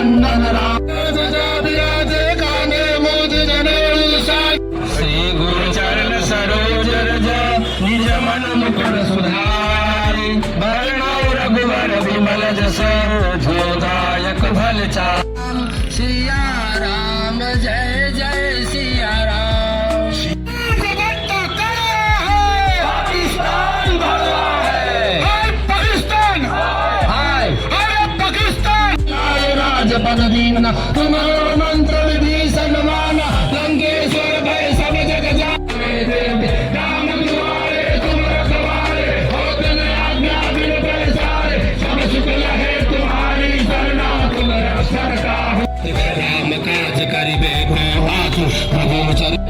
ચંદન રામ શ્રી ગુરુ ચરણ સરોજ નિજ મન મુકુર સુધારી ભરણાવ રઘુવર વિમલ જસ જોદાયક ભલ ચા સિયા રામ જય राजपद दीन तुम्हारा मंत्र विधि सन्मान लंकेश्वर भय सब जग जाए राम दुआरे तुम रखवारे हो तुम आज्ञा बिन पैसारे सब सुख लहे तुम्हारी शरणा तुम सरकार राम काज करिबे भो हाथ प्रभु चरण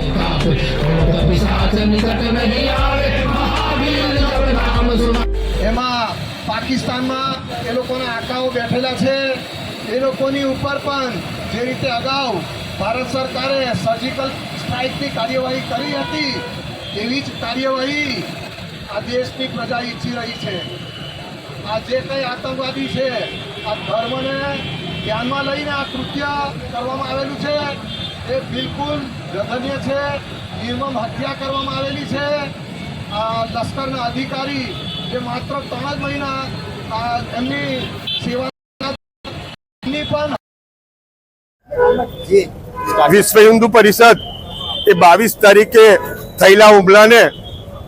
पिशाच निकट नहीं आवे महावीर जब नाम सुना એમાં પાકિસ્તાનમાં એ લોકોના આકાઓ બેઠેલા છે એ લોકોની ઉપર પણ જે રીતે અગાઉ ભારત સરકારે સર્જિકલ સ્ટ્રાઇકની કાર્યવાહી કરી હતી એવી જ કાર્યવાહી આ દેશની પ્રજા ઈચ્છી રહી છે. આ જે કંઈ આતંકવાદી છે, આ ધર્મને ધ્યાનમાં લઈને આ કૃત્ય કરવામાં આવેલું છે, એ બિલકુલ જઘન્ય છે, નિર્મમ હત્યા કરવામાં આવેલી છે. આ લશ્કરના અધિકારી જે માત્ર ત્રણ જ મહિના એમની પણ વિશ્વ હિન્દુ પરિષદ એ બાવીસ તારીખે થયેલા હુમલાને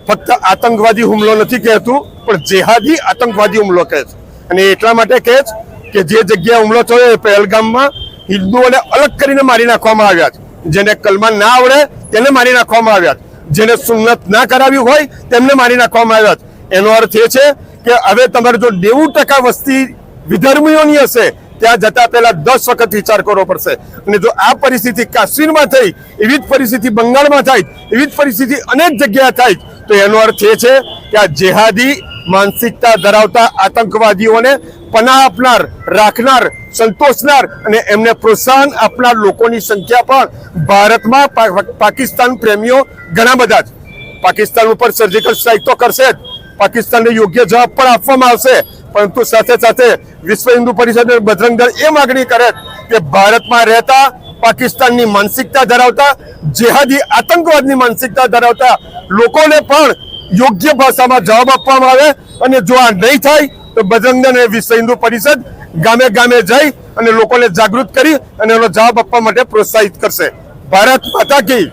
ફક્ત આતંકવાદી હુમલો નથી કહેતું, પણ જેહાદી આતંકવાદી હુમલો કહે છે. અને એટલા માટે કહે છે કે જે જગ્યાએ હુમલો થયો એ પહેલગામમાં હિન્દુઓને અલગ કરીને મારી નાખવામાં આવ્યા છે. જેને કલમા ના આવડે તેને મારી નાખવામાં આવ્યા છે. જેને સુન્નત ના કરાવી હોય તેમને મારી નાખવામાં આવ્યા છે. એનો અર્થ એ છે કે હવે તમારે જો નેવું ટકા વસ્તી વિધર્મીઓની હશે ત્યાં જતા પહેલા દસ વખત વિચાર કરવો પડશે. અને જો આ પરિસ્થિતિ કાશ્મીરમાં થઈ, એવી જ પરિસ્થિતિ બંગાળમાં થાય, એવી જ પરિસ્થિતિ અનેક જગ્યાએ થાય, તો એનો અર્થ એ છે કે આ જેહાદી માનસિકતા ધરાવતા આતંકવાદીઓને પનાહ આપનાર, રાખનાર, સંતોષનાર અને એમને પ્રોત્સાહન આપનાર લોકોની સંખ્યા પણ ભારતમાં પાકિસ્તાન પ્રેમીઓ ઘણા બધા જ. પાકિસ્તાન ઉપર સર્જિકલ સ્ટ્રાઇક તો કરશે પાકિસ્તાનને યોગ્ય જવાબ પણ આપવામાં આવશે. પરંતુ સાથે સાથે વિશ્વ હિન્દુ પરિષદ બજરંગ દળ એ માગણી કરે કે ભારતમાં રહેતા પાકિસ્તાનની માનસિકતા ધરાવતા, જેહાદી આતંકવાદની માનસિકતા ધરાવતા લોકોને પણ યોગ્ય ભાષામાં જવાબ આપવામાં આવે અને જો આ નહીં થાય, તો બજરંગ દળ અને વિશ્વ હિન્દુ પરિષદ ગામે ગામે જઈ અને લોકોને જાગૃત કરી અને એનો જવાબ આપવા માટે પ્રોત્સાહિત કરશે. ભારત માતા કી.